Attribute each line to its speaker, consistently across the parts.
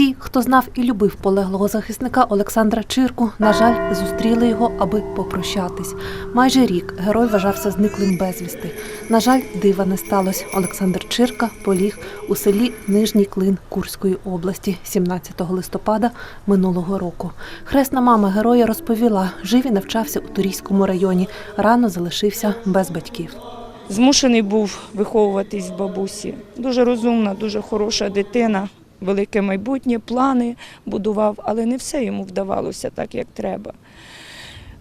Speaker 1: Всі, хто знав і любив полеглого захисника Олександра Чирку, на жаль, зустріли його, аби попрощатись. Майже рік герой вважався зниклим безвісти. На жаль, дива не сталося. Олександр Чирка поліг у селі Нижній Клин Курської області 17 листопада минулого року. Хресна мама героя розповіла, жив і навчався у Турійському районі. Рано залишився без батьків.
Speaker 2: Змушений був виховуватись в бабусі. Дуже розумна, дуже хороша дитина, велике майбутнє, плани будував, але не все йому вдавалося так, як треба.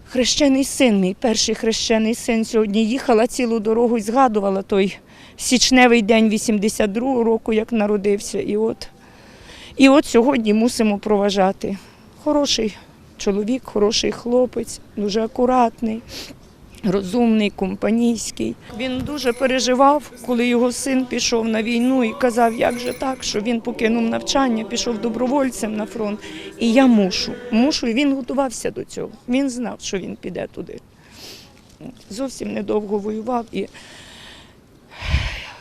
Speaker 2: Хрещений син, мій перший хрещений син сьогодні їхала цілу дорогу і згадувала той січневий день 82-го року, як народився. І от, і от сьогодні мусимо проважати. Хороший чоловік, хороший хлопець, дуже акуратний розумний, компанійський. Він дуже переживав, коли його син пішов на війну і казав, як же так, що він покинув навчання, пішов добровольцем на фронт. І я мушу, мушу. І він готувався до цього. Він знав, що він піде туди. Зовсім недовго воював і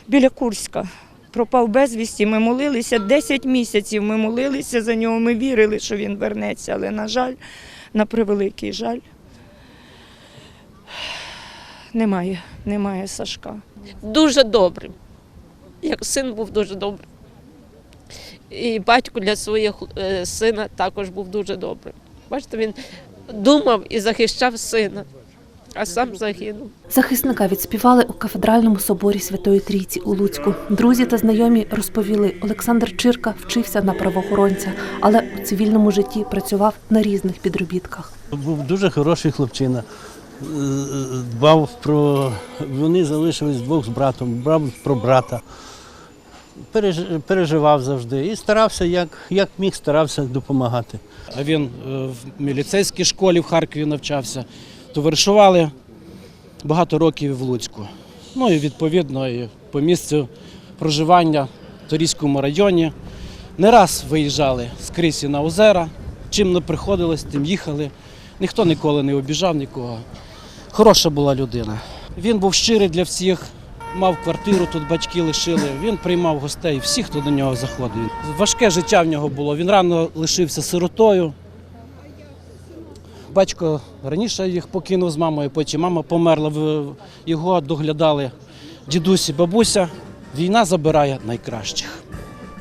Speaker 2: біля Курська. Пропав безвісті, ми молилися 10 місяців. Ми молилися за нього. Ми вірили, що він вернеться. Але, на жаль, на превеликий жаль, немає, немає Сашка.
Speaker 3: дуже добрим. Як син був дуже добрим. І батько для свого е, сина також був дуже добрим. Бачите, він думав і захищав сина, а сам загинув.
Speaker 1: Захисника відспівали у кафедральному соборі Святої Трійці у Луцьку. Друзі та знайомі розповіли, Олександр Чирка вчився на правоохоронця, але у цивільному житті працював на різних підробітках.
Speaker 4: Був дуже хороший хлопчина. Дбав про. Вони залишились вдвох з братом, дбав про брата. Переживав завжди і старався, як, як міг, старався допомагати.
Speaker 5: А він е, в міліцейській школі в Харкові навчався. Товаришували багато років в Луцьку. Ну і відповідно і по місцю проживання в Торійському районі. Не раз виїжджали скрізь і на озера. Чим не приходилось, тим їхали. Ніхто ніколи не обіжав нікого. Хороша була людина. Він був щирий для всіх, мав квартиру, тут батьки лишили. Він приймав гостей, всіх, хто до нього заходив. Важке життя в нього було. Він рано лишився сиротою. Батько раніше їх покинув з мамою, потім мама померла. Його доглядали дідусь бабуся. Війна забирає найкращих.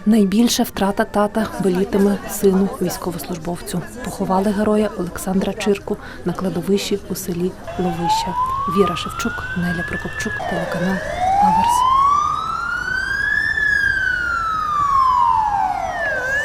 Speaker 1: Найбільша втрата тата болітиме сину військовослужбовцю. Поховали героя Олександра Чирку на кладовищі у селі Ловища. Віра Шевчук, Неля Прокопчук, телеканал Аверс.